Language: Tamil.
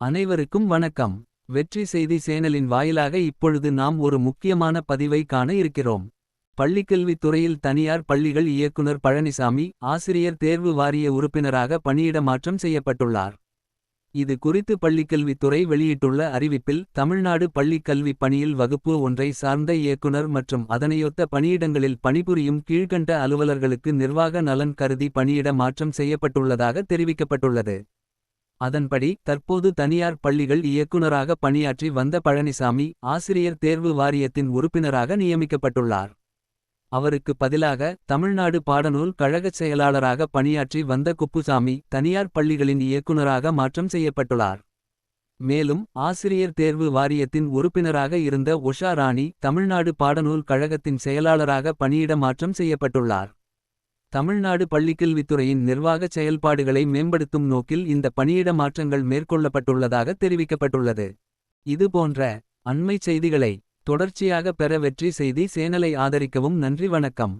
அனைவருக்கும் வணக்கம். வெற்றி செய்தி சேனலின் வாயிலாக இப்பொழுது நாம் ஒரு முக்கியமான பதிவை காண இருக்கிறோம். பள்ளிக்கல்வித்துறையில் தனியார் பள்ளிகள் இயக்குனர் பழனிசாமி ஆசிரியர் தேர்வு வாரிய உறுப்பினராக பணியிட மாற்றம் செய்யப்பட்டுள்ளார். இது குறித்து பள்ளிக்கல்வித்துறை வெளியிட்டுள்ள அறிவிப்பில் தமிழ்நாடு பள்ளிக் கல்விப் பணியில் வகுப்பு ஒன்றை சார்ந்த இயக்குனர் மற்றும் அதனையொத்த பணியிடங்களில் பணிபுரியும் கீழ்கண்ட அலுவலர்களுக்கு நிர்வாக நலன் கருதி பணியிட மாற்றம் செய்யப்பட்டுள்ளதாக தெரிவிக்கப்பட்டுள்ளது. அதன்படி தற்போது தனியார் பள்ளிகள் இயக்குநராக பணியாற்றி வந்த பழனிசாமி ஆசிரியர் தேர்வு வாரியத்தின் உறுப்பினராக நியமிக்கப்பட்டுள்ளார். அவருக்கு பதிலாக தமிழ்நாடு பாடநூல் கழகச் செயலாளராக பணியாற்றி வந்த குப்புசாமி தனியார் பள்ளிகளின் இயக்குனராக மாற்றம் செய்யப்பட்டுள்ளார். மேலும் ஆசிரியர் தேர்வு வாரியத்தின் உறுப்பினராக இருந்த உஷா ராணி தமிழ்நாடு பாடநூல் கழகத்தின் செயலாளராக பணியிட மாற்றம் செய்யப்பட்டுள்ளார். தமிழ்நாடு பள்ளிக்கல்வித்துறையின் நிர்வாகச் செயல்பாடுகளை மேம்படுத்தும் நோக்கில் இந்த பணியிட மாற்றங்கள் மேற்கொள்ளப்பட்டுள்ளதாக தெரிவிக்கப்பட்டுள்ளது. இதுபோன்ற அண்மைச் செய்திகளை தொடர்ச்சியாக பெற வெற்றி செய்தி சேனலை ஆதரிக்கவும் நன்றி வணக்கம்.